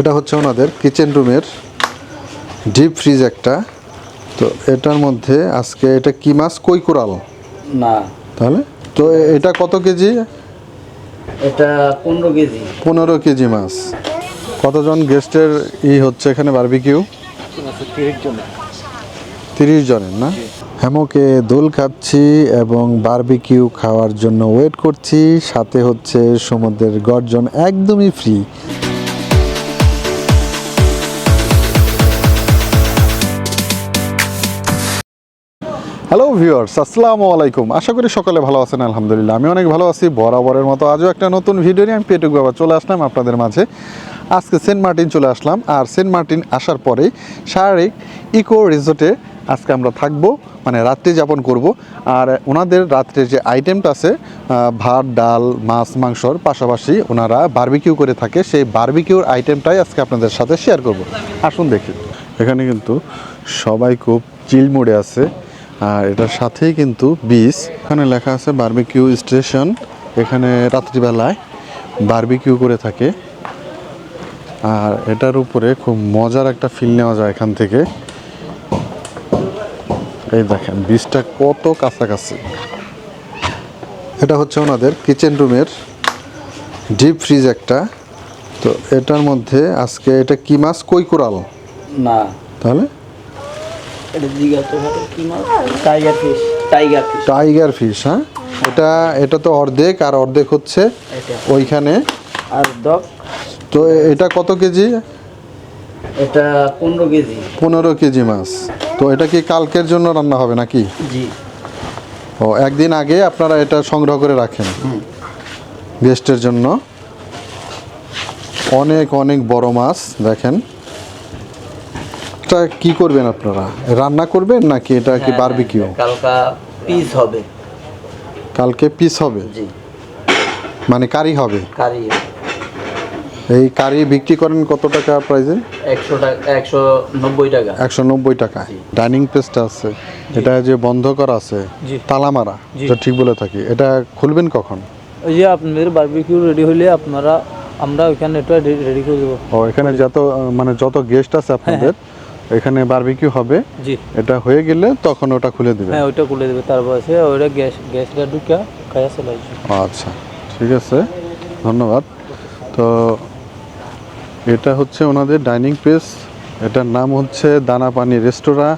এটা হচ্ছে ওনাদের কিচেন রুমের ডিপ ফ্রিজ একটা। তো এটার মধ্যে আজকে এটা কি মাছ? কই কোরাল না। তাহলে? তো এটা কত কেজি? এটা পনেরো কেজি। পনেরো কেজি মাছ। কতজন গেস্টের ই হচ্ছে এখানে বারবিকিউ? তিরিশ জনের না? হ্যামকে দোল খাচ্ছি এবং বারবিকিউ খাওয়ার জন্য ওয়েট করছি। সাথে হচ্ছে সমুদ্রের গর্জন একদমই ফ্রি। হ্যালো ভিউয়ার্স আসসালামু আলাইকুম আশা করি সকলে ভালো আছেন, আলহামদুলিল্লাহ। আমি অনেক ভালো আছি, বরাবরের মতো আজও একটা নতুন ভিডিও নিয়ে আমি পেটুক বাবা চলে আসলাম আপনাদের মাঝে। আজকে সেন্ট মার্টিন চলে আসলাম, আর সেন্ট মার্টিন আসার পরে শারীরিক ইকো রিসোর্টে আজকে আমরা থাকব মানে রাত্রি যাপন করব। আর ওনাদের রাত্রে যে আইটেমটা আছে ভাত, ডাল, মাছ মাংসর পাশাপাশি ওনারা বারবিকিউ করে থাকে, সেই বারবিকিউর আইটেমটাই আজকে আপনাদের সাথে শেয়ার করব। আসুন দেখি। এখানে কিন্তু সবাই খুব চিল মোডে আছে। আর এটার সাথেই কিন্তু বিচ। এখানে লেখা আছে বার্বিকিউ স্টেশন। এখানে রাত্রিবেলায় বারবিকিউ করে থাকে। আর এটার উপরে খুব মজার একটা ফিল নেওয়া যায় এখান থেকে। এই দেখেন বিচটা কত কাছাকাছি। এটা হচ্ছে ওনাদের কিচেন রুমের ডিপ ফ্রিজ একটা। তো এটার মধ্যে আজকে এটা কি মাছ? কই কোরাল? না। তাহলে? এটা জিজ্ঞাসা করে কি মাছ tiger fish tiger fish tiger fish হ্যাঁ? এটা এটা তো অর্ধেক আর অর্ধেক হচ্ছে ওইখানে। আর তো এটা কত কেজি? এটা পনেরো কেজি। পনেরো কেজি মাছ। তো এটা কি কালকের জন্য রান্না হবে নাকি? জি। ও একদিন আগে আপনারা এটা সংগ্রহ করে রাখেন। গেস্টের জন্য। অনেক অনেক বড় মাছ দেখেন। এটা কি করবেন আপনারা? রান্না করবেন নাকি এটা কি হ্যাঁ, বারবিকিউ হ্যাঁ, কালকা পিস হবে। কালকে পিস হবে? জি। মানে কারি হবে? কারি এই কারি বিক্রি করেন কত টাকা প্রাইসে একশো টাকা একশো নব্বই টাকা। একশো নব্বই টাকা। ডাইনিং প্লেসটা আছে। এটা যে বন্ধ করা আছে। তালা মারা। এটা ঠিক বলে থাকি। এটা খুলবেন কখন? ওই যে আপনাদের বারবিকিউ রেডি হলে আপনারা আমরা ওইখানে এটা রেডি করে দেবো। ও এখানে যত মানে যত গেস্ট আছে আপনাদের এখানে বারবিকিউ হবে। জি। এটা হয়ে গেলে তখন ওটা খুলে দিবে। হ্যাঁ ওইটা খুলে দেবে। তারপর আছে ওইটা গ্যাস গ্যাসটা ঢুকা খাইয়া চলে আসবে। আচ্ছা ঠিক আছে। ধন্যবাদ। তো এটা হচ্ছে ওনাদের ডাইনিং প্লেস এটার নাম হচ্ছে দানা পানি রেস্তোরাঁ।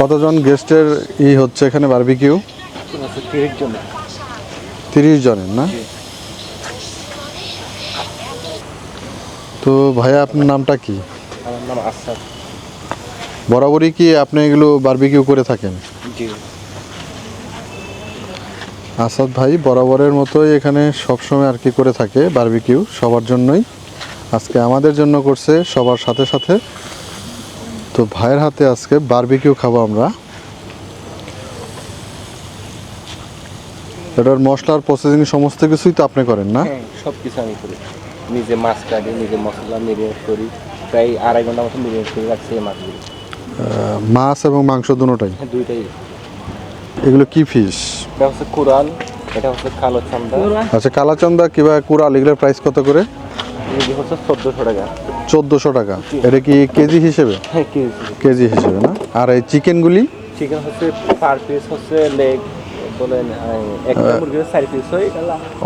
কতজন গেস্টের ই হচ্ছে এখানে বারবিকিউ তিরিশ জন তিরিশ জনের না? তো ভাইয়া আপনার নামটা কি? নাম আসাদ বরাবরই কি আপনি এগুলো বারবিকিউ করে থাকেন? জি। আসাদ ভাই বরাবরের মতোই এখানে সবসময় আর কি করে থাকে বারবিকিউ সবার জন্যই। আজকে আমাদের জন্য করছে সবার সাথে সাথে। তো ভাইয়ের হাতে আজকে বারবিকিউ খাব আমরা। এটার মশলার প্রসেসিং সমস্ত কিছুই তো আপনি করেন না? হ্যাঁ সব কিছু আমি করি। নিজে মাছ কাটি নিজে মশলা মেরিনেট করি। প্রায় আড়াই ঘণ্টা মতো মেরিনেট করে রাখছি এই মাছগুলো। মাছ এবং মাংস দুটোটাই? হ্যাঁ দুইটাই। এগুলো কি ফিশ এটা হচ্ছে কোরাল এটা হচ্ছে কালো চান্দা। আচ্ছা কালাচন্দা কিংবা কুড়াল এগুলোর প্রাইস কত করে? এগুলি হচ্ছে চোদ্দোশো টাকা। চোদ্দোশো টাকা। এটা কি কেজি হিসেবে? হ্যাঁ কেজি কেজি হিসেবে না? আর এই চিকেনগুলি চিকেন হচ্ছে পার পিস হচ্ছে লেগ বলেন একটা মুরগির চার পিস হয়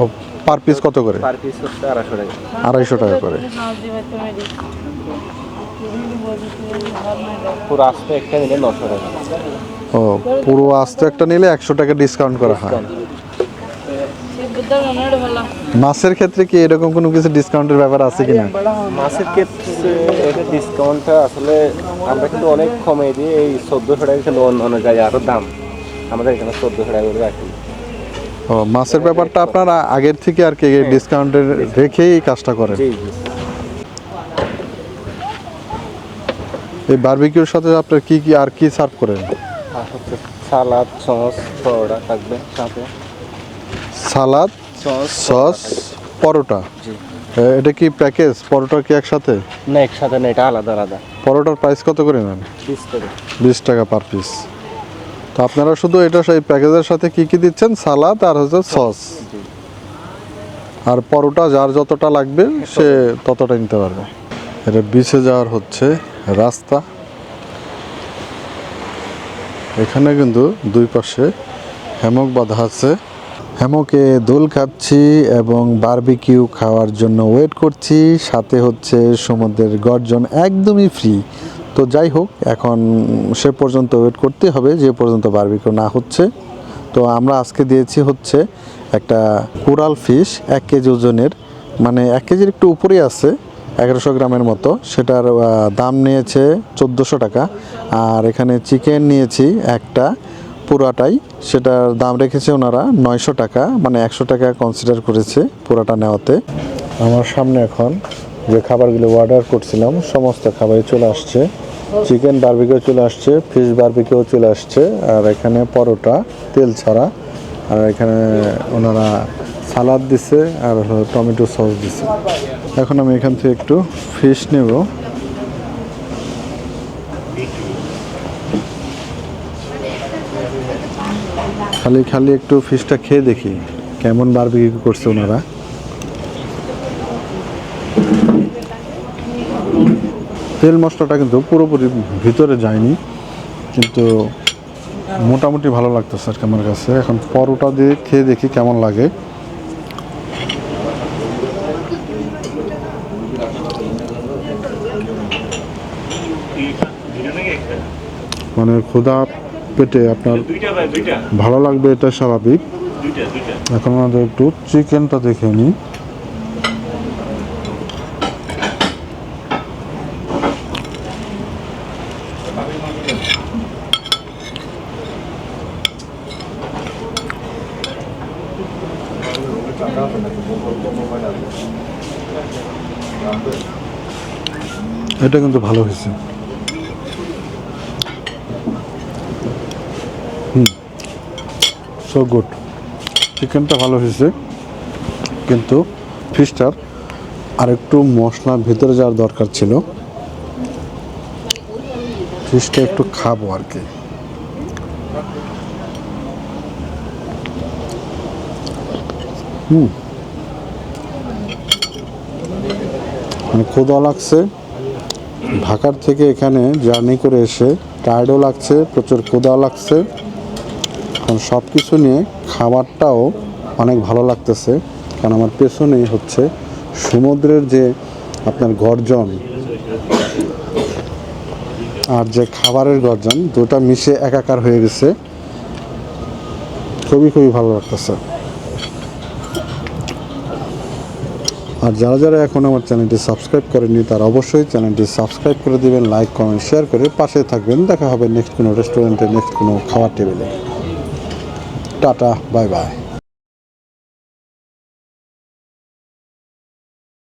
ও পার পিস কত করে? পার পিস হচ্ছে আড়াইশো টাকা। আড়াইশো টাকা করে। পুরো আস্ত একটা নিলে নশো টাকা ও পুরো আস্ত একটা নিলে একশো টাকা ডিসকাউন্ট করা হয়। মাছের ক্ষেত্রে কি এরকম কোনো কিছু ডিসকাউন্টের ব্যাপার আছে কিনা? মাছের ক্ষেত্রে এটা ডিসকাউন্টটা আসলে আমরা কিন্তু অনেক কমে দিই। এই চোদ্দোশো টাকা কিন্তু অন্য অন্য জায়গায় আরও দাম। আমাদের এখানে চোদ্দোশো টাকা করে রাখি। ও মাছের ব্যাপারটা আপনারা আগের থেকে আর কি ডিসকাউন্টের রেখেই কাজটা করেন? জি জি। এই বারবিকিউর সাথে আপনার কি কি আর কি সার্ভ করেন? আর হচ্ছে সালাদ সস পরোটা থাকবে সাথে। Salad sauce sauce paratha? জি। এটা কি প্যাকেজ? পরোটা কি একসাথে? না একসাথে না এটা আলাদা আলাদা। পরোটার প্রাইস কত করে নেন? পিস করে বিশ টাকা পার পিস তো আপনারা শুধু এটা সেই প্যাকেজের সাথে কি কি দিচ্ছেন? সালাদ আর হচ্ছে সস। আর পরোটা যার যতটা লাগবে সে ততটা নিতে পারবে। এটা বিছে যাওয়ার হচ্ছে রাস্তা। এখানে কিন্তু দুই পাশে হ্যামক বাঁধা আছে। হ্যামকে দোল খাচ্ছি এবং বারবিকিউ খাওয়ার জন্য ওয়েট করছি। সাথে হচ্ছে সমুদ্রের গর্জন একদমই ফ্রি তো যাই হোক, এখন সে পর্যন্ত ওয়েট করতে হবে, যে পর্যন্ত বারবিকিউ না হচ্ছে। তো আমরা আজকে দিয়েছি হচ্ছে একটা কোরাল ফিশ, এক কেজি ওজনের। মানে এক কেজির একটু উপরেই আছে। এগারোশো গ্রামের মতো। সেটার দাম নিয়েছে চোদ্দোশো টাকা। আর এখানে চিকেন নিয়েছি একটা, পুরাটাই। সেটার দাম রেখেছে ওনারা নয়শো টাকা মানে একশো টাকা কনসিডার করেছে পুরাটা নেওয়াতে। আমার সামনে এখন যে খাবারগুলো অর্ডার করছিলাম, সমস্ত খাবারই চলে আসছে। চিকেন বারবিকিউ চলে আসছে ফিশ বারবিকিউ চলে আসছে। আর এখানে পরোটা, তেল ছাড়া। আর এখানে ওনারা সালাদ দিছে আর টমেটো সস দিছে। এখন আমি এখান থেকে একটু ফিশ নেব। খালি খালি একটু ফিশটা খেয়ে দেখি কেমন বারবিকিউ করছে ওনারা। তেল মশলাটা কিন্তু পুরোপুরি ভিতরে যায়নি, কিন্তু মোটামুটি ভালো লাগতেছে আর কি আমার কাছে। এখন পরোটা দিয়ে খেয়ে দেখি কেমন লাগে। মানে ক্ষুধা পেটে আপনার ভালো লাগবে, এটা স্বাভাবিক। এখন আমাদের একটু চিকেনটা দেখে নিই। এটা কিন্তু ভালো হয়েছে। সো গুড চিকেনটা ভালো হয়েছে। কিন্তু ফিশটার আর একটু মশলা ভিতরে যাওয়ার দরকার ছিল। ফিশটা একটু খাব আর কি। হুম। মানে ক্ষুদা লাগছে। ঢাকার থেকে এখানে জার্নি করে এসে টায়ার্ডও লাগছে, প্রচুর ক্ষুদাও লাগছে। এখন সব কিছু নিয়ে খাবারটাও অনেক ভালো লাগতেছে। কারণ আমার পেছনেই হচ্ছে সমুদ্রের যে আপনার গর্জন আর যে খাবারের গর্জন, দুটা মিশে একাকার হয়ে গেছে। খুবই খুবই ভালো লাগতেছে। আর যারা যারা এখন আমার চ্যানেলটি সাবস্ক্রাইব করেননি, তারা অবশ্যই চ্যানেলটি সাবস্ক্রাইব করে দিবেন, লাইক, কমেন্ট, শেয়ার করে পাশে থাকবেন। দেখা হবে নেক্সট কোনো রেস্টুরেন্টে নেক্সট কোনো খাবার টেবিলে টাটা বাই বাই